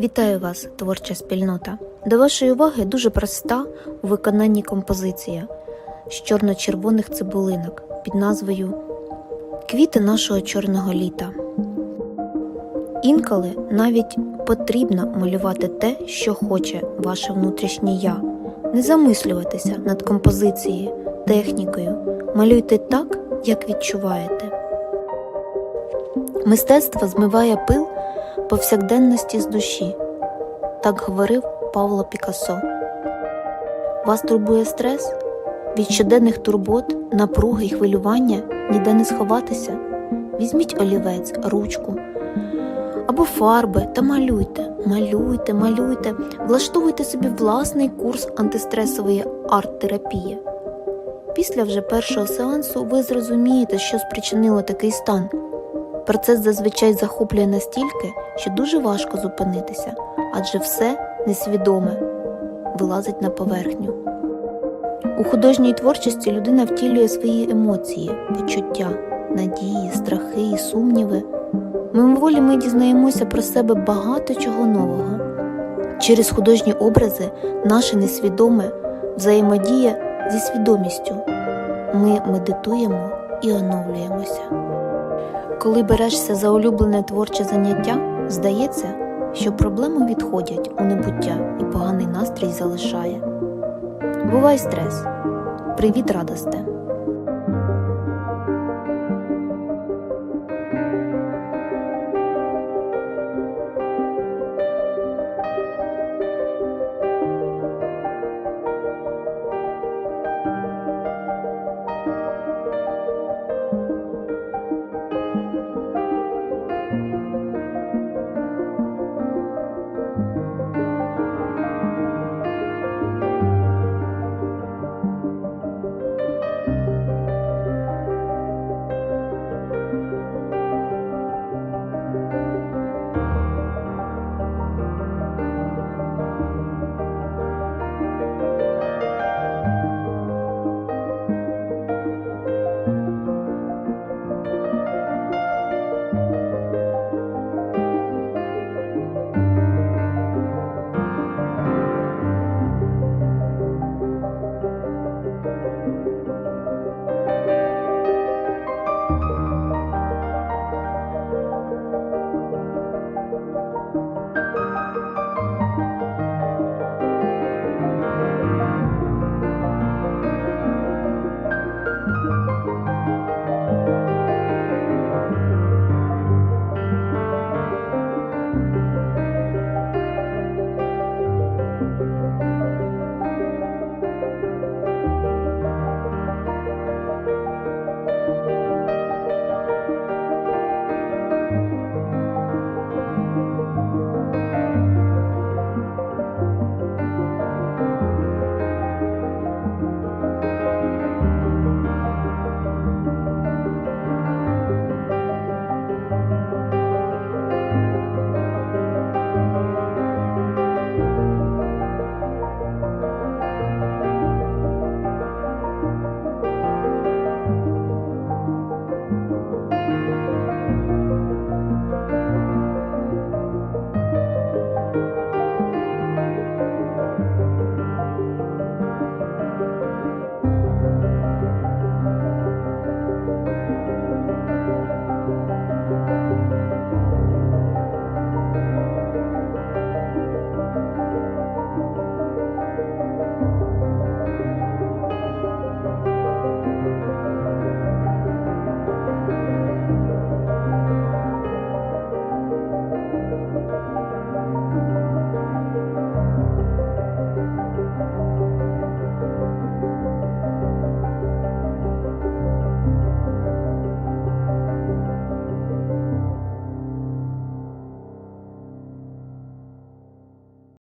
Вітаю вас, творча спільнота. До вашої уваги дуже проста у виконанні композиція з чорно-червоних цибулинок під назвою Квіти нашого чорного літа. Інколи навіть потрібно малювати те, що хоче ваше внутрішнє я. Не замислюватися над композицією, технікою. Малюйте так, як відчуваєте. Мистецтво змиває пил повсякденності з душі. Так говорив Павло Пікассо. Вас турбує стрес? Від щоденних турбот, напруги й хвилювання ніде не сховатися. Візьміть олівець, ручку або фарби та малюйте, малюйте, малюйте, влаштовуйте собі власний курс антистресової арт-терапії. Після вже першого сеансу ви зрозумієте, що спричинило такий стан. Процес зазвичай захоплює настільки, що дуже важко зупинитися, адже все несвідоме вилазить на поверхню. У художній творчості людина втілює свої емоції, почуття, надії, страхи і сумніви. Мимоволі ми дізнаємося про себе багато чого нового. Через художні образи наше несвідоме взаємодіє зі свідомістю. Ми медитуємо і оновлюємося. Коли берешся за улюблене творче заняття, здається, що проблеми відходять у небуття і поганий настрій залишає. Бувай стрес. Привіт, радосте!